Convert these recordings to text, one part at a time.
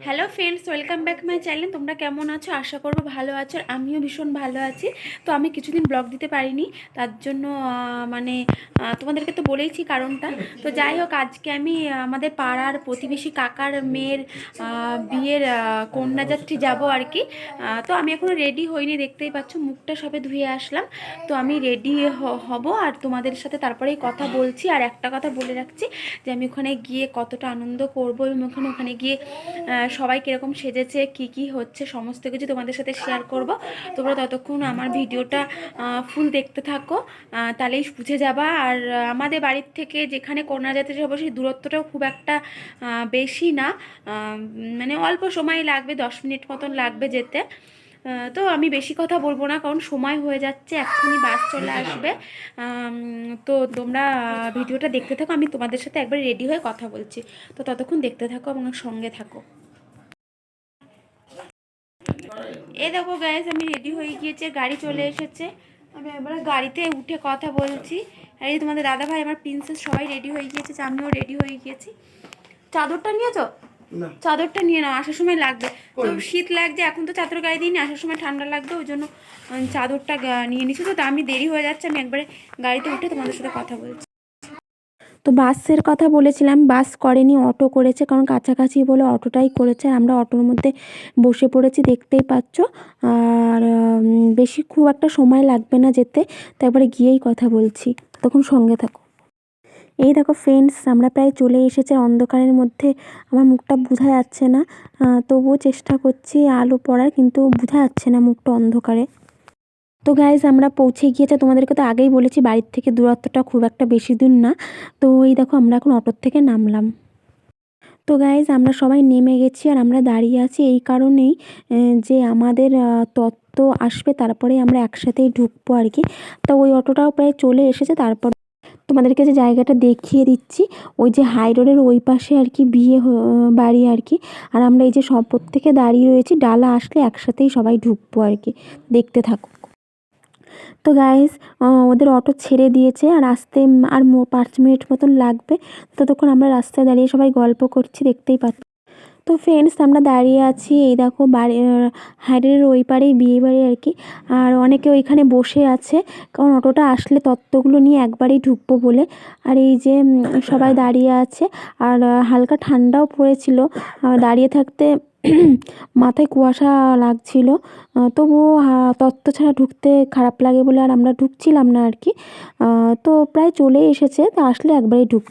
Hello friends welcome back my channel তোমরা কেমন আছো? আশা করব ভালো আছো আর আমিও ভীষণ ভালো আছি। তো আমি কিছুদিন ব্লগ দিতে পারিনি, তার জন্য মানে তোমাদেরকে তো বলেইছি কারণটা। তো যাই হোক, আজকে আমি আমাদের পাড়ার প্রতিবেশী কাকার মেয়ের বিয়ের কন্যাযাত্রী যাব আর কি। তো আমি এখনও রেডি হইনি, দেখতেই পাচ্ছ মুখটা সবে ধুয়ে আসলাম। তো আমি রেডি হব আর তোমাদের সাথে তারপরেই কথা বলছি। আর একটা কথা বলে রাখছি যে আমি ওখানে গিয়ে কতটা আনন্দ করব এবং ওখানে ওখানে গিয়ে সবাই কীরকম সেজেছে কি কি হচ্ছে সমস্ত কিছু তোমাদের সাথে শেয়ার করব। তোমরা ততক্ষণ আমার ভিডিওটা ফুল দেখতে থাকো তাহলেই বুঝে যাবা। আর আমাদের বাড়ির থেকে যেখানে কন্যা যাত্রী যাব সেই দূরত্বটাও খুব একটা বেশি না। মানে অল্প সময় লাগবে দশ মিনিট মতন লাগবে যেতে। তো আমি বেশি কথা বলব না কারণ সময় হয়ে যাচ্ছে এক্ষুনি বাস চলে আসবে। তো তোমরা ভিডিওটা দেখতে থাকো আমি তোমাদের সাথে একবার রেডি হয়ে কথা বলছি। তো ততক্ষণ দেখতে থাকো এবং সঙ্গে থাকো। এ দেখো গ্যাস আমি রেডি হয়ে গিয়েছে গাড়ি চলে এসেছে। আমি এবার গাড়িতে উঠে কথা বলছি। আর এই তোমাদের দাদা ভাই আমার প্রিন্সেস সবাই রেডি হয়ে গিয়েছে আমিও রেডি হয়ে গিয়েছি। চাদরটা নিয়েছো? চাদরটা নিয়ে নাও আসার সময় লাগবে। তো শীত লাগছে এখন তো চাদর গায়ে দিইনি আসার সময় ঠান্ডা লাগবে ওই জন্য চাদরটা নিয়ে নিচ্ছি তো আমি দেরি হয়ে যাচ্ছে আমি একবারে গাড়িতে উঠে তোমাদের সাথে কথা বলছি। তো বাসের কথা বলেছিলাম, বাস করেনি, অটো করেছে, কারণ কাছাকাছি বলে অটোটাই করেছে আমরা অটোর মধ্যে বসে পড়েছি, দেখতেই পাচ্ছ। আর বেশি খুব একটা সময় লাগবে না যেতে তারপরে গিয়েই কথা বলছি। তখন সঙ্গে থাকো। এই দেখো ফ্রেন্ডস আমরা প্রায় চলে এসেছে অন্ধকারের মধ্যে আমার মুখটা বোঝা যাচ্ছে না। তবুও চেষ্টা করছি আলো পড়ার, কিন্তু বোঝা যাচ্ছে না মুখটা অন্ধকারে। তো গাইজ আমরা পৌঁছে গিয়েছে। তোমাদেরকে তো আগেই বলেছি, বাড়ির থেকে দূরত্বটা খুব একটা বেশি দূর না। তো এই দেখো, আমরা এখন অটোর থেকে নামলাম। তো গাইজ আমরা সবাই নেমে গেছি আর আমরা দাঁড়িয়ে আছি এই কারণেই যে আমাদের তত্ত্ব আসবে তারপরে আমরা একসাথেই ঢুকবো আর কি। তো ওই অটোটাও প্রায় চলে এসেছে, তারপর তোমাদেরকে যে জায়গাটা দেখিয়ে দিচ্ছি, ওই যে হাই রোডের ওই পাশে আর কি বিয়ে বাড়ি আর কি। আর আমরা এই যে সব প্রত্যেকে দাঁড়িয়ে রয়েছি, ডালা আসলে একসাথেই সবাই ঢুকবো আর কি। দেখতে থাকো। তো গাইস ওদের অটো ছেড়ে দিয়েছে আর আসতে আর পাঁচ মিনিট মতন লাগবে। ততক্ষণ আমরা রাস্তায় দাঁড়িয়ে সবাই গল্প করছি, দেখতেই পাচ্ছি। তো ফ্রেন্ডস আমরা দাঁড়িয়ে আছি এই দেখো বাড়ি হাইডের ওই পারেই, বিয়ে বাড়ি আর কি। আর অনেকে ওইখানে বসে আছে, কারণ অটোটা আসলে তত্ত্বগুলো নিয়ে একবারেই ঢুকবো বলে। আর এই যে সবাই দাঁড়িয়ে আছে, আর হালকা ঠান্ডাও পড়েছিল। দাঁড়িয়ে থাকতে মাথায় কুয়াশা লাগছিল। তবুও তত্ত্ব ছাড়া ঢুকতে খারাপ লাগে বলে আর আমরা ঢুকছিলাম না আর কি। তো প্রায় চলে এসেছে, তো আসলে একবারেই ঢুক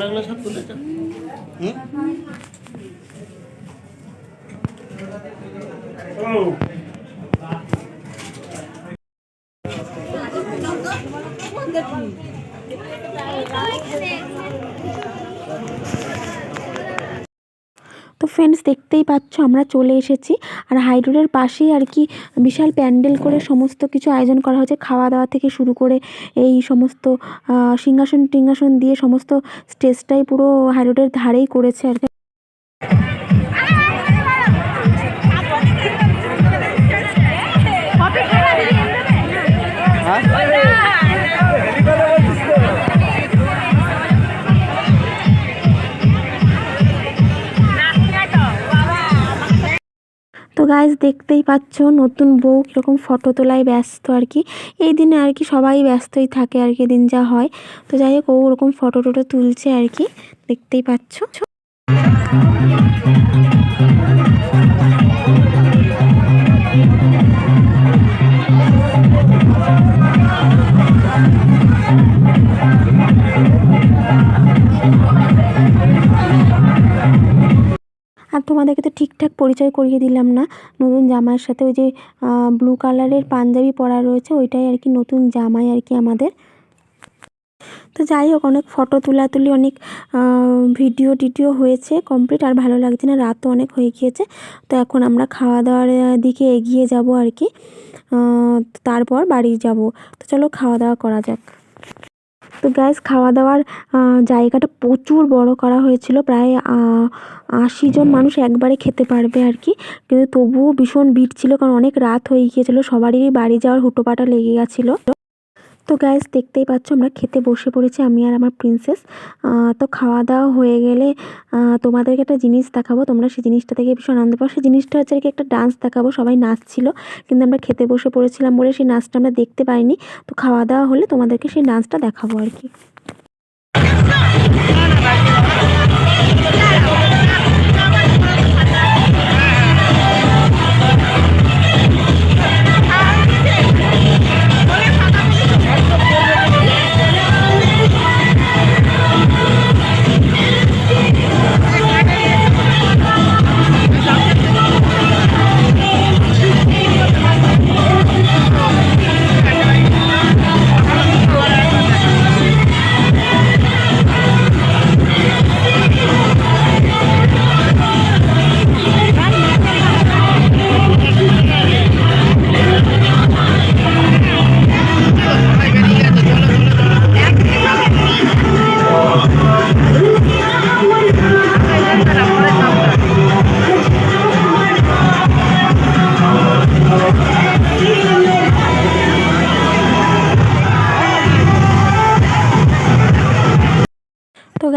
ডালা সব তুলেছ হুম তো ফ্রেন্ডস দেখতেই পাচ্ছ, আমরা চলে এসেছি। আর হাই রোডের পাশেই আর কি বিশাল প্যান্ডেল করে সমস্ত কিছু আয়োজন করা হয়েছে। খাওয়া দাওয়া থেকে শুরু করে এই সমস্ত সিংহাসন টিংহাসন দিয়ে সমস্ত স্টেজটাই পুরো হাই রোডের ধারেই করেছে আর গাইজ দেখতেই পাচ্ছ নতুন বউ কীরকম ফটো তোলায় ব্যস্ত আর কি। এই দিনে আর কি সবাই ব্যস্তই থাকে আর কি দিন যা হয়। তো যাই হোক, ও ওরকম ফটো টটো তুলছে আর কি, দেখতেই পাচ্ছ। তোমাদেরকে তো ঠিকঠাক পরিচয় করিয়ে দিলাম না। নতুন জামাইয়ের সাথে ওই যে ব্লু কালারের পাঞ্জাবি পরা রয়েছে, ওইটাই আর কি নতুন জামাই আর কি আমাদের। তো যাই হোক, অনেক ফটো তোলাতুলি, অনেক ভিডিও টিডিও হয়েছে কমপ্লিট আর ভালো লাগছে না রাতও অনেক হয়ে গিয়েছে। তো এখন আমরা খাওয়া দাওয়ার দিকে এগিয়ে যাব আর কি। তারপর বাড়ি যাব। তো চলো খাওয়া দাওয়া করা যাক। তো গ্যাস খাওয়া দাওয়ার জায়গাটা প্রচুর বড় করা হয়েছিল। প্রায় আশি জন মানুষ একবারে খেতে পারবে আর কি। কিন্তু তবুও ভীষণ ভিড় ছিল, কারণ অনেক রাত হয়ে গিয়েছিল। সবারই বাড়ি যাওয়ার হুটোপাটা লেগে গেছিল। তো গ্যাস দেখতেই পাচ্ছ আমরা খেতে বসে পড়েছি, আমি আর আমার প্রিন্সেস তো খাওয়া দাওয়া হয়ে গেলে তোমাদেরকে একটা জিনিস দেখাবো। তোমরা সেই জিনিসটা থেকে ভীষণ আনন্দ পাও। সেই জিনিসটা হচ্ছে আর কি একটা ডান্স দেখাবো। সবাই নাচছিল, কিন্তু আমরা খেতে বসে পড়েছিলাম বলে সেই নাচটা আমরা দেখতে পাইনি। তো খাওয়া দাওয়া হলে তোমাদেরকে সেই ডান্সটা দেখাবো আর কি।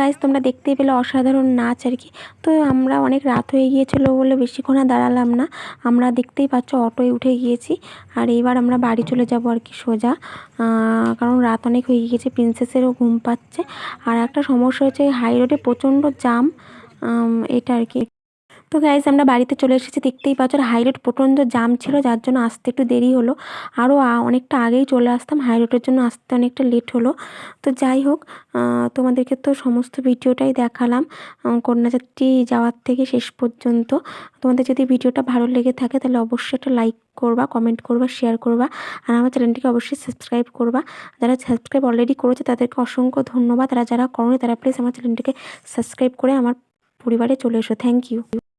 গাইজ তোমরা দেখতেই পেলে অসাধারণ নাচ আর কি। তো আমরা অনেক রাত হয়ে গিয়েছিল বলে বেশিক্ষণ আর দাঁড়ালাম না। আমরা দেখতেই পাচ্ছ অটোয় উঠে গিয়েছি। আর এইবার আমরা বাড়ি চলে যাব আর কি সোজা। কারণ রাত অনেক হয়ে গিয়েছে প্রিন্সেসেরও ঘুম পাচ্ছে। আর একটা সমস্যা হচ্ছে হাই রোডে প্রচণ্ড জাম এটা আর কি। তো গাইজ আমরা বাড়িতে চলে এসেছি। দেখতেই পাচ্ছ, আর হাই রোড প্রচণ্ড জাম ছিল, যার জন্য আসতে একটু দেরি হলো। আরও অনেকটা আগেই চলে আসতাম। হাই রোডের জন্য আসতে অনেকটা লেট হলো। তো যাই হোক তোমাদেরকে তো সমস্ত ভিডিওটাই দেখালাম। কন্যাযাত্রী যাওয়ার থেকে শেষ পর্যন্ত। তোমাদের যদি ভিডিওটা ভালো লেগে থাকে, তাহলে অবশ্যই একটা লাইক করবা কমেন্ট করবা শেয়ার করবা। আর আমার চ্যানেলটিকে অবশ্যই সাবস্ক্রাইব করবা। যারা সাবস্ক্রাইব অলরেডি করেছে, তাদেরকে অসংখ্য ধন্যবাদ। তারা যারা করোনি, তারা প্লিজ আমার চ্যানেলটিকে সাবস্ক্রাইব করে আমার পরিবারে চলে এসো। Thank you